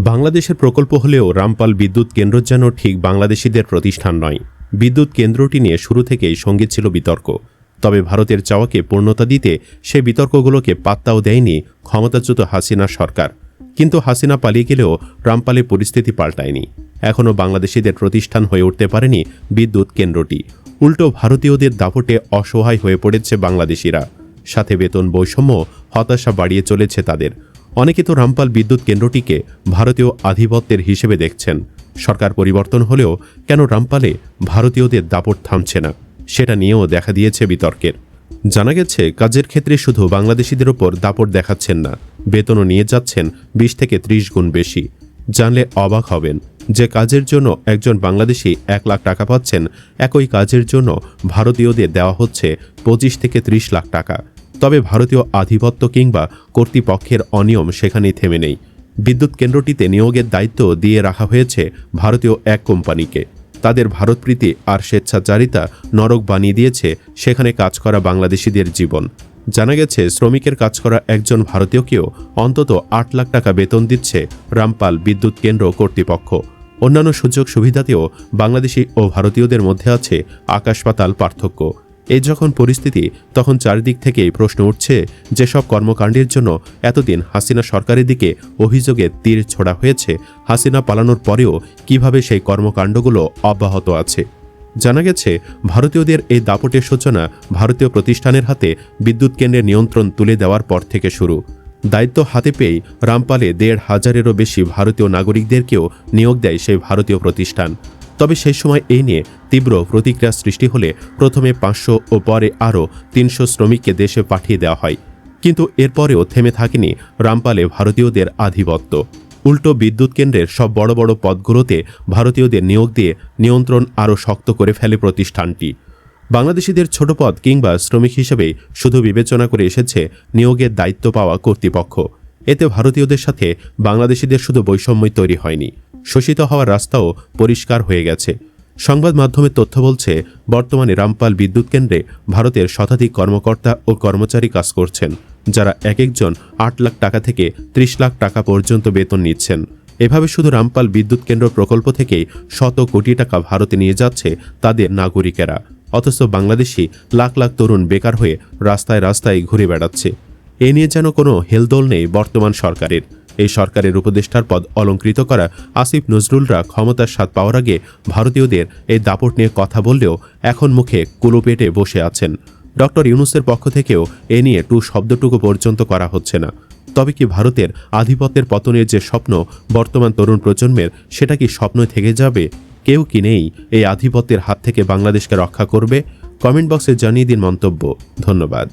বাংলাদেশের প্রকল্প হলেও রামপাল বিদ্যুৎ কেন্দ্র যেন ঠিক বাংলাদেশিদের প্রতিষ্ঠান নয়। বিদ্যুৎ কেন্দ্রটি নিয়ে শুরু থেকেই সংগীত ছিল বিতর্ক। তবে ভারতের চাওয়াকে পূর্ণতা দিতে সে বিতর্কগুলোকে পাত্তাও দেয়নি ক্ষমতাচ্যুত হাসিনা সরকার। কিন্তু হাসিনা পালিয়ে গেলেও রামপালে পরিস্থিতি পাল্টায়নি। এখনও বাংলাদেশিদের প্রতিষ্ঠান হয়ে উঠতে পারেনি বিদ্যুৎ কেন্দ্রটি। উল্টো ভারতীয়দের দাপটে অসহায় হয়ে পড়েছে বাংলাদেশিরা। সাথে বেতন বৈষম্য, হতাশা বাড়িয়ে চলেছে তাদের। অনেকে তো রামপাল বিদ্যুৎ কেন্দ্রটিকে ভারতীয় আধিপত্যের হিসেবে দেখছেন। সরকার পরিবর্তন হলেও কেন রামপালে ভারতীয়দের দাপট থামছে না? সেটা নিয়েও দেখা দিয়েছে বিতর্কের। জানা গেছে, কাজের ক্ষেত্রে শুধু বাংলাদেশিদের ওপর দাপট দেখাচ্ছেন না, বেতনও নিয়ে যাচ্ছেন বিশ থেকে ত্রিশ গুণ বেশি। জানলে অবাক হবেন যে কাজের জন্য একজন বাংলাদেশি এক লাখ টাকা পাচ্ছেন, একই কাজের জন্য ভারতীয়দের দেওয়া হচ্ছে পঁচিশ থেকে ত্রিশ লাখ টাকা। তবে ভারতীয় আধিপত্য কিংবা কর্তৃপক্ষের অনিয়ম সেখানেই থেমে নেই। বিদ্যুৎ কেন্দ্রটিতে নিয়োগের দায়িত্ব দিয়ে রাখা হয়েছে ভারতীয় এক কোম্পানিকে। তাদের ভারতপ্রীতি আর স্বেচ্ছাচারিতা নরক বানিয়ে দিয়েছে সেখানে কাজ করা বাংলাদেশিদের জীবন। জানা গেছে, শ্রমিকের কাজ করা একজন ভারতীয়কেও অন্তত আট লাখ টাকা বেতন দিচ্ছে রামপাল বিদ্যুৎ কেন্দ্র কর্তৃপক্ষ। অন্যান্য সুযোগ সুবিধাতেও বাংলাদেশি ও ভারতীয়দের মধ্যে আছে আকাশপাতাল পার্থক্য। এই যখন পরিস্থিতি, তখন চারিদিক থেকেই প্রশ্ন উঠছে যেসব কর্মকাণ্ডের জন্য এতদিন হাসিনা সরকারের দিকে অভিযোগে তীর ছোড়া হয়েছে। হাসিনা পালানোর পরেও কীভাবে সেই কর্মকাণ্ডগুলো অব্যাহত আছে? জানা গেছে, ভারতীয়দের এই দাপটের সূচনা ভারতীয় প্রতিষ্ঠানের হাতে বিদ্যুৎ কেন্দ্রের নিয়ন্ত্রণ তুলে দেওয়ার পর থেকে শুরু। দায়িত্ব হাতে পেয়েই রামপালে দেড় হাজারেরও বেশি ভারতীয় নাগরিকদেরকেও নিয়োগ দেয় সেই ভারতীয় প্রতিষ্ঠান। তবে সেই সময় এই নিয়ে তীব্র প্রতিক্রিয়া সৃষ্টি হলে প্রথমে পাঁচশো ও পরে আরও তিনশো শ্রমিককে দেশে পাঠিয়ে দেওয়া হয়। কিন্তু এরপরেও থেমে থাকেনি রামপালে ভারতীয়দের আধিপত্য। উল্টো বিদ্যুৎ কেন্দ্রের সব বড় বড় পদগুলোতে ভারতীয়দের নিয়োগ দিয়ে নিয়ন্ত্রণ আরও শক্ত করে ফেলে প্রতিষ্ঠানটি। বাংলাদেশিদের ছোট পদ কিংবা শ্রমিক হিসেবে শুধু বিবেচনা করে এসেছে নিয়োগের দায়িত্ব পাওয়া কর্তৃপক্ষ। এতে ভারতীয়দের সাথে বাংলাদেশিদের শুধু বৈষম্যই তৈরি হয়নি। শোষিত হওয়ার রাস্তাও পরিষ্কার হয়ে গেছে। সংবাদ মাধ্যমের তথ্য বলছে, বর্তমানে রামপাল বিদ্যুৎ কেন্দ্রে ভারতের শতাধিক কর্মকর্তা ও কর্মচারী কাজ করছেন, যারা এক একজন আট লাখ টাকা থেকে ত্রিশ লাখ টাকা পর্যন্ত বেতন নিচ্ছেন। এভাবে শুধু রামপাল বিদ্যুৎ কেন্দ্র প্রকল্প থেকেই শত কোটি টাকা ভারতে নিয়ে যাচ্ছে তাদের নাগরিকেরা। অথচ বাংলাদেশি লাখ লাখ তরুণ বেকার হয়ে রাস্তায় রাস্তায় ঘুরে বেড়াচ্ছে। এ নিয়ে যেন কোনো হেলদোল নেই বর্তমান সরকারের। এই সরকারের উপদেষ্টার পদ অলঙ্কৃত করা আসিফ নজরুলরা ক্ষমতার স্বাদ পাওয়ার আগে ভারতীয়দের এই দাপট নিয়ে কথা বললেও এখন মুখে কুলো পেটে বসে আছেন। ডক্টর ইউনুসের পক্ষ থেকেও এ নিয়ে টু শব্দটুকু পর্যন্ত করা হচ্ছে না। তবে কি ভারতের আধিপত্যের পতনের যে স্বপ্ন বর্তমান তরুণ প্রজন্মের সেটা কি স্বপ্ন থেকে যাবে? কেউ কি নেই এই আধিপত্যের হাত থেকে বাংলাদেশকে রক্ষা করবে? কমেন্ট বক্সে জানিয়ে দিন মন্তব্য। ধন্যবাদ।